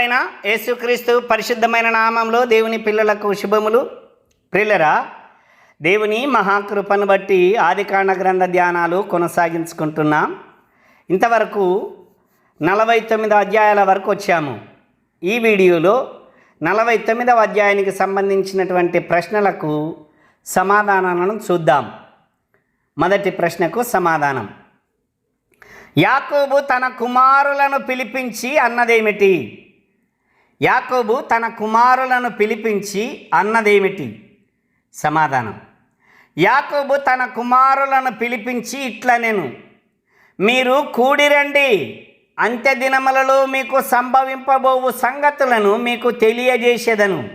ప్రభువైన యేసుక్రీస్తు పరిశుద్ధమైన నామంలో దేవుని పిల్లలకు శుభములు. ప్రిల్లరా దేవుని మహాకృపను బట్టి ఆదికాండ గ్రంథ ధ్యానాలు కొనసాగించుకుంటున్నాం. ఇంతవరకు నలభై తొమ్మిది అధ్యాయాల వరకు వచ్చాము. ఈ వీడియోలో నలభై తొమ్మిదవ అధ్యాయానికి సంబంధించినటువంటి ప్రశ్నలకు సమాధానాలను చూద్దాం. మొదటి ప్రశ్నకు సమాధానం. యాకోబు తన కుమారులను పిలిపించి అన్నదేమిటి? యాకోబు తన కుమారులను పిలిపించి అన్నదేమిటి? సమాధానం. యాకోబు తన కుమారులను పిలిపించి ఇట్లా నేను మీరు కూడిరండి అంత్య దినములలో మీకు సంభవింపబోవు సంగతులను మీకు తెలియజేసేదను.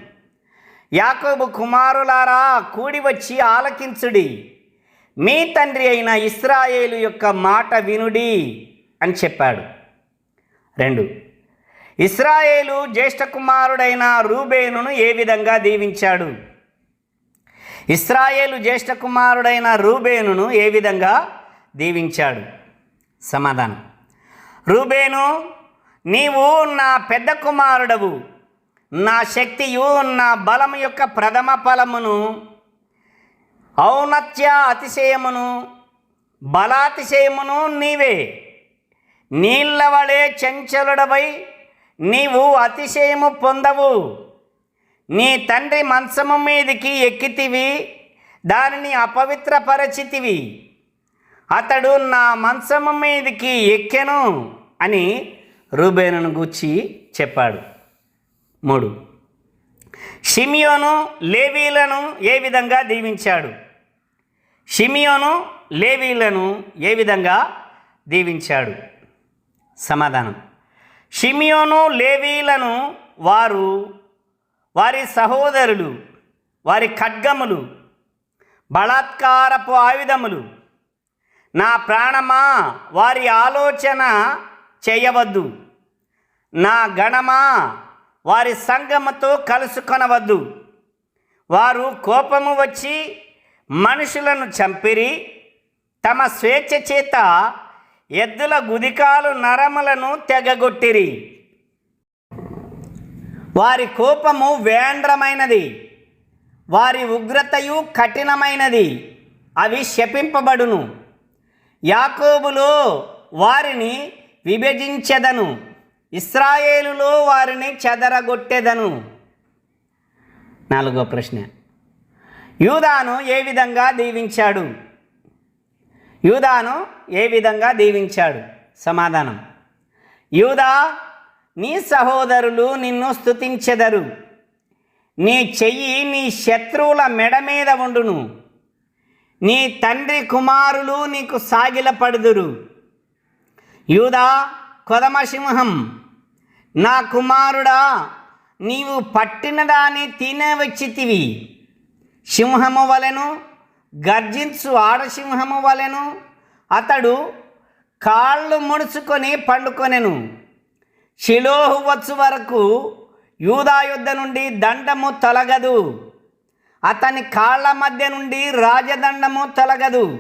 యాకోబు కుమారులారా కూడి వచ్చి ఆలకించుడి. మీ తండ్రి అయిన ఇస్రాయేలు యొక్క మాట వినుడి అని చెప్పాడు. రెండు. ఇస్రాయేలు జ్యేష్ఠ కుమారుడైన రూబేనును ఏ విధంగా దీవించాడు? ఇస్రాయేలు జ్యేష్ఠ కుమారుడైన రూబేనును ఏ విధంగా దీవించాడు? సమాధానం. రూబేను నీవు నా పెద్ద కుమారుడవు. నా శక్తియు నా బలము యొక్క ప్రథమ ఫలమును ఔన్నత్య అతిశయమును బలాతిశయమును నీవే. నీళ్ళ వలె చంచలుడవై నీవు అతిశయము పొందవు. నీ తండ్రి మంచము మీదికి ఎక్కితివి దానిని అపవిత్రపరచితివి. అతడు నా మంచము మీదికి ఎక్కెను అని రూబేనును గూర్చి చెప్పాడు. మూడు. షిమియోను లేవీలను ఏ విధంగా దీవించాడు? షిమియోను లేవీలను ఏ విధంగా దీవించాడు? సమాధానం. షిమియోను లేవీలను వారు వారి సహోదరులు వారి ఖడ్గములు బలాత్కారపు ఆయుధములు. నా ప్రాణమా వారి ఆలోచన చేయవద్దు. నా గణమా వారి సంగమతో కలుసుకొనవద్దు. వారు కోపము వచ్చి మనుషులను చంపిరి తమ స్వేచ్ఛ చేత ఎద్దుల గుదికాలు నరములను తెగగొట్టిరి. వారి కోపము వేండ్రమైనది వారి ఉగ్రతయు కఠినమైనది. అవి శపింపబడును. యాకోబులో వారిని విభజించెదను. ఇస్రాయేలులో వారిని చెదరగొట్టెదను. నాలుగో ప్రశ్న. యూదాను ఏ విధంగా దీవించాడు? యూదాను ఏ విధంగా దీవించాడు? సమాధానం. యూదా నీ సహోదరులు నిన్ను స్తుతించెదరు. నీ చెయ్యి నీ శత్రువుల మెడ మీద ఉండును. నీ తండ్రి కుమారులు నీకు సాగిలపడుదురు. యూదా కొదమసింహం నా కుమారుడా నీవు పట్టిన దాన్ని తినవచ్చితివి. సింహము వలెను గర్జించు ఆడసింహము వలెను. అతడు కాళ్ళు ముడుచుకొని పండుకొనెను. శిలోహు వచ్చు వరకు యూదా యుద్ధ నుండి దండము తొలగదు. అతని కాళ్ళ మధ్య నుండి రాజదండము తొలగదు.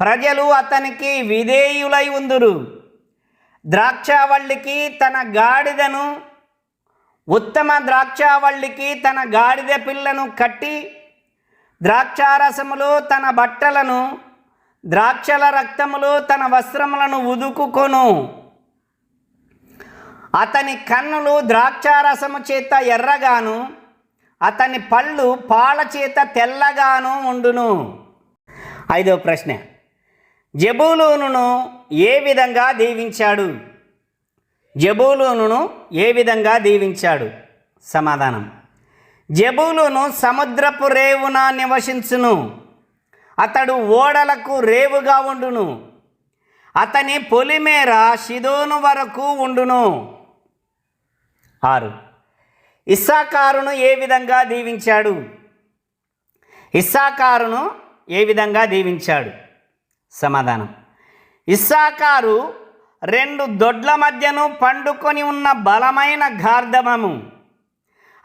ప్రజలు అతనికి విధేయులై ఉందురు. ద్రాక్షావల్లికి తన గాడిదను ఉత్తమ ద్రాక్షావల్లికి తన గాడిద పిల్లను కట్టి ద్రాక్షారసములో తన బట్టలను ద్రాక్షల రక్తములో తన వస్త్రములను ఉదుకుకొను. అతని కన్నులు ద్రాక్షారసము చేత ఎర్రగాను అతని పళ్ళు పాల చేత తెల్లగాను ఉండును. ఐదో ప్రశ్న. జబూలూనును ఏ విధంగా దీవించాడు? జబూలూనును ఏ విధంగా దీవించాడు? సమాధానం. జబూలును సముద్రపు రేవున నివసించును. అతడు ఓడలకు రేవుగా ఉండును. అతని పొలిమేర షిదోను వరకు ఉండును. ఆరు. ఇస్సాకారును ఏ విధంగా దీవించాడు? ఇస్సాకారును ఏ విధంగా దీవించాడు? సమాధానం. ఇస్సాకారు రెండు దొడ్ల మధ్యను పండుకొని ఉన్న బలమైన గార్ధమము.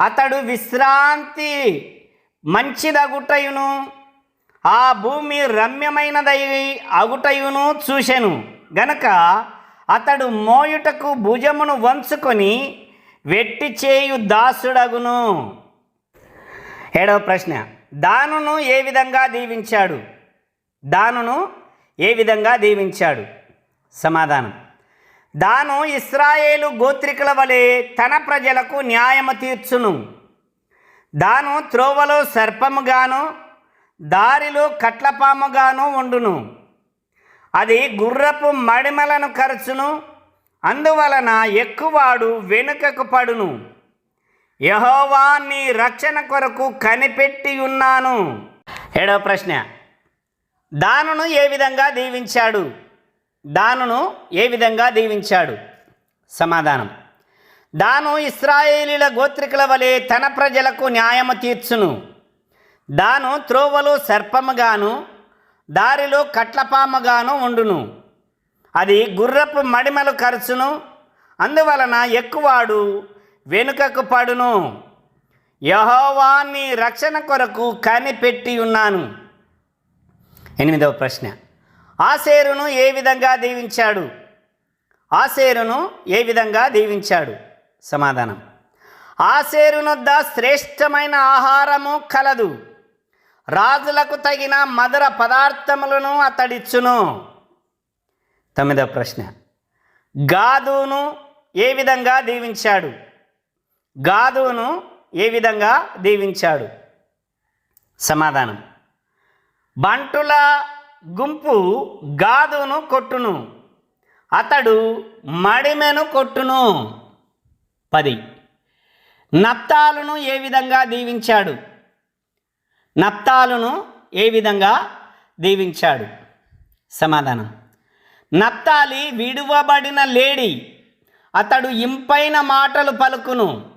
అతడు విశ్రాంతి మంచిదగుటయును ఆ భూమి రమ్యమైనదై అగుటయును చూసెను గనక అతడు మోయుటకు భుజమును వంచుకొని వెట్టి చేయు దాసుడగును. ఏడవ ప్రశ్న. దానును ఏ విధంగా దీవించాడు? దానును ఏ విధంగా దీవించాడు? సమాధానం. దాను ఇస్రాయేలు గోత్రికుల వలె తన ప్రజలకు న్యాయము తీర్చును. దాను త్రోవలో సర్పముగాను దారిలో కట్లపాముగాను ఉండును. అది గుర్రపు మడిమలను ఖర్చును అందువలన ఎక్కువాడు వెనుకకు పడును. యహోవా నీ రక్షణ కొరకు కనిపెట్టి ఉన్నాను. ఏడవ ప్రశ్న. దానును ఏ విధంగా దీవించాడు? దానును ఏ విధంగా దీవించాడు? సమాధానం. దాను ఇస్రాయేలీల గోత్రికుల వలె తన ప్రజలకు న్యాయము తీర్చును. దాను త్రోవలు సర్పముగాను దారిలో కట్లపాముగాను ఉండును. అది గుర్రపు మడిమలు ఖర్చును అందువలన ఎక్కువాడు వెనుకకు పడును. యహోవాన్ని రక్షణ కొరకు కనిపెట్టి ఉన్నాను. ఎనిమిదవ ప్రశ్న. ఆసేరును ఏ విధంగా దీవించాడు? ఆసేరును ఏ విధంగా దీవించాడు? సమాధానం. ఆసేరునొద్ద శ్రేష్టమైన ఆహారము కలదు. రాజులకు తగిన మధుర పదార్థములను అతడిచ్చును. తొమ్మిదో ప్రశ్న. గాదును ఏ విధంగా దీవించాడు? గాదును ఏ విధంగా దీవించాడు? సమాధానం. బంటుల గుంపు గాదును కొట్టును. అతడు మడిమెను కొట్టును. పది. నప్తాలును ఏ విధంగా దీవించాడు? నప్తాలును ఏ విధంగా దీవించాడు? సమాధానం. నప్తాలి విడువబడిన లేడి అతడు ఇంపైన మాటలు పలుకును.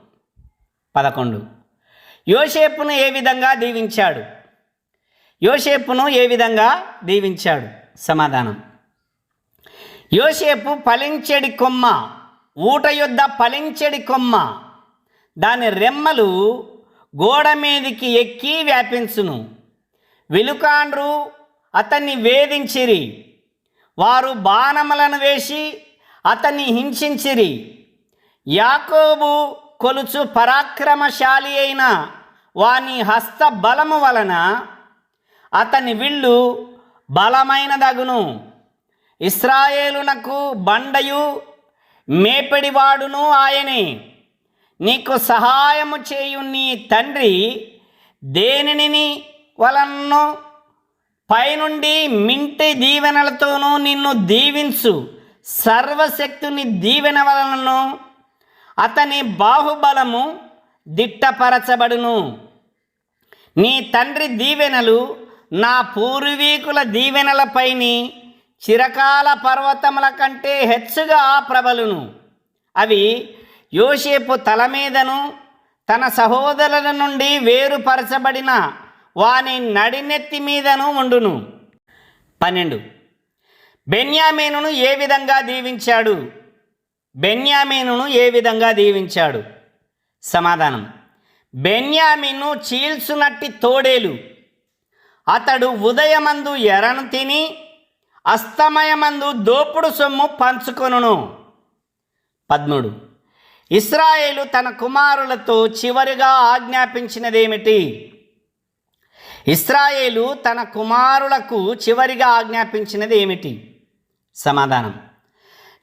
పదకొండు. యోసేపును ఏ విధంగా దీవించాడు? యోసేపును ఏ విధంగా దీవించాడు? సమాధానం. యోసేపు ఫలించెడి కొమ్మ ఊట యొద్ద ఫలించెడి కొమ్మ దాని రెమ్మలు గోడ మీదికి ఎక్కి వ్యాపించును. వెలుకాండ్రు అతన్ని వేధించిరి. వారు బాణములను వేసి అతన్ని హింసించిరి. యాకోబు కొలుచు పరాక్రమశాలి అయిన వాని హస్త బలము వలన అతని విల్లు బలమైనదగును. ఇస్రాయేలునకు బండయు మేపెడివాడును ఆయనే. నీకు సహాయము చేయు నీ తండ్రి దేనిని వలనను? పైనుండి మింటి దీవెనలతోనూ నిన్ను దీవించు. సర్వశక్తుని దీవెన వలనను అతని బాహుబలము దిట్టపరచబడును. నీ తండ్రి దీవెనలు నా పూర్వీకుల దీవెనలపైని చిరకాల పర్వతముల కంటే హెచ్చుగా ప్రబలును అవి యోసేపు తల మీదను తన సహోదరుల నుండి వేరుపరచబడిన వాని నడినెత్తి మీదను ఉండును. పన్నెండు. బెన్యామీనును ఏ విధంగా దీవించాడు? బెన్యామీనును ఏ విధంగా దీవించాడు? సమాధానం. బెన్యామీను చీల్చునట్టి తోడేలు. అతడు ఉదయమందు ఎరను తిని అస్తమయమందు దోపుడు సొమ్ము పంచుకొనును. పద్మూడు. ఇస్రాయేలు తన కుమారులతో చివరిగా ఆజ్ఞాపించినదేమిటి? ఇస్రాయేలు తన కుమారులకు చివరిగా ఆజ్ఞాపించినది ఏమిటి సమాధానం.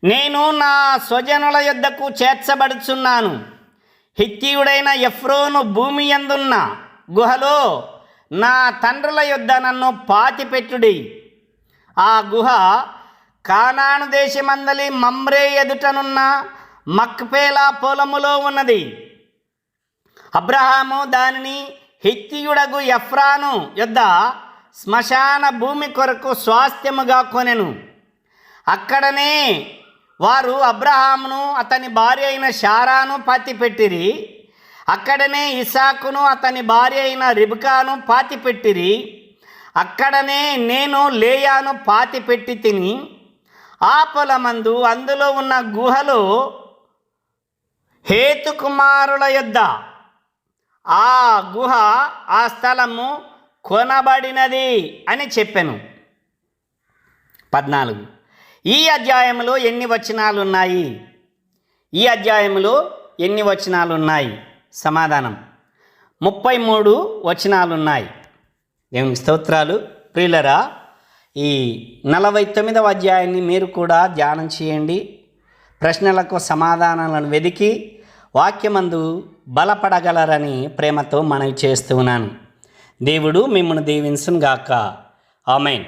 నేను నా స్వజనుల యొద్దకు చేర్చబడుచున్నాను. హిత్తియుడైన ఎఫ్రోను భూమి యందున్న గుహలో నా తండ్రుల యొద్ద నన్ను పాతిపెట్టుడి. ఆ గుహ కానాను దేశమందలి మమ్రే ఎదుటనున్న మక్పేలా పొలములో ఉన్నది. అబ్రహాము దానిని హిత్తియుడగు ఎఫ్రాను యొద్ద శ్మశాన భూమి కొరకు స్వాస్థ్యముగా కొనెను. అక్కడనే వారు అబ్రహామును అతని భార్య అయిన షారాను పాతిపెట్టిరి. అక్కడనే ఇసాకును అతని భార్య అయిన రిబికాను పాతిపెట్టిరి. అక్కడనే నేను లేయాను పాతిపెట్టి తిని ఆ పొలమందు అందులో ఉన్న గుహలో హేతుకుమారుల యొద్ద. ఆ గుహ ఆ స్థలము కొనబడినది అని చెప్పాను. పద్నాలుగు. ఈ అధ్యాయంలో ఎన్ని వచనాలు ఉన్నాయి ఈ అధ్యాయంలో ఎన్ని వచనాలు ఉన్నాయి సమాధానం. ముప్పై మూడు వచనాలు ఉన్నాయి దేవునికి స్తోత్రాలు. ప్రియులరా ఈ నలభై తొమ్మిదవ అధ్యాయాన్ని మీరు కూడా ధ్యానం చేయండి. ప్రశ్నలకు సమాధానాలను వెదికి వాక్యమందు బలపడగలరని ప్రేమతో మనవి చేస్తున్నాను దేవుడు మిమ్మల్ని దీవించునుగాక. ఆమెన్.